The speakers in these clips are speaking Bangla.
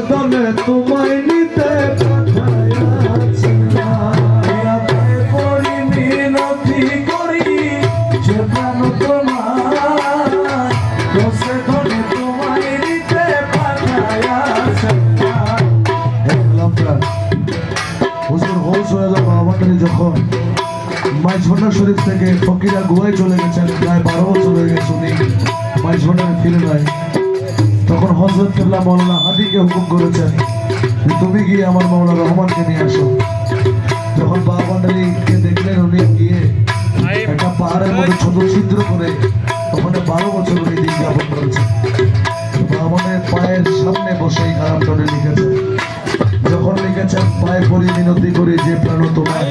প্রাণ তোমায়। নিতে যখন মাইঝন্ডা শরীফ থেকে ফকিরা গোয়ায় চলে গেছেন, প্রায় বারো বছর হয়ে গেছে উনি মাইঝন্ডায় ফিরে নাই। তখন হজরত কেবলা মৌলানা হাদিকে হুকুম করেছেন যে তুমি গিয়ে আমার মৌলা রহমানকে নিয়ে আসো। যখন বাবা ভান্ডারীকে দেখলেন উনি গিয়ে একটা পাহাড়ের মধ্যে ছোট ছিদ্র করে ওখানে বারো বছর উনি দিন যাপন করেছেন। বামনের পায়ের সামনে বসে এই খারাপটা লিখেছেন। যখন লিখেছেন, পায়ে পরি মিনতি করি যে প্রাণ তোমায়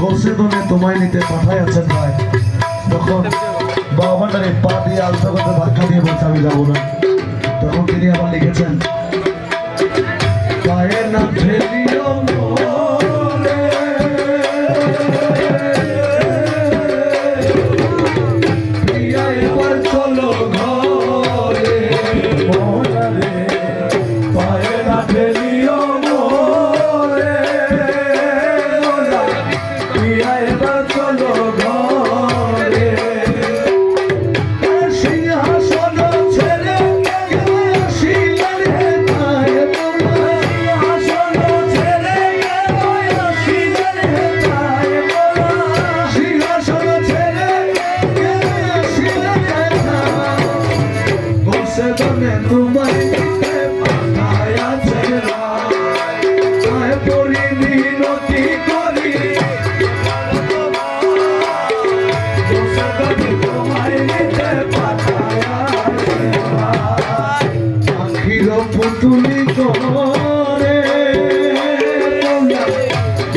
গোসে দনে তোমায় নিতে পাঠায় আছেন ভাই। তখন বাবাটারে পা দিয়ে আলতা করতে ধাক্কা দিয়ে বলছে, আমি যাব না। তখন তিনি আবার লিখেছেন পায়ে না ফেলিও চলো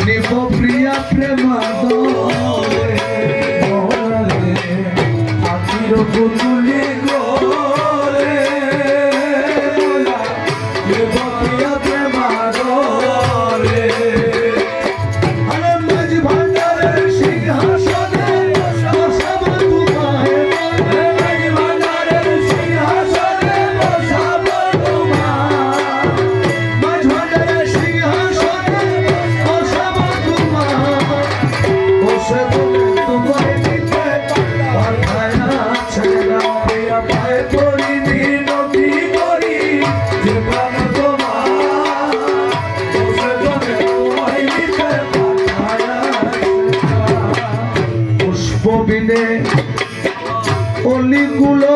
নিব প্রিয়া প্রেমাদরে আখির পুতুলি বিনে অলিগুলো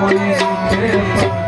કોઈ દુઃખે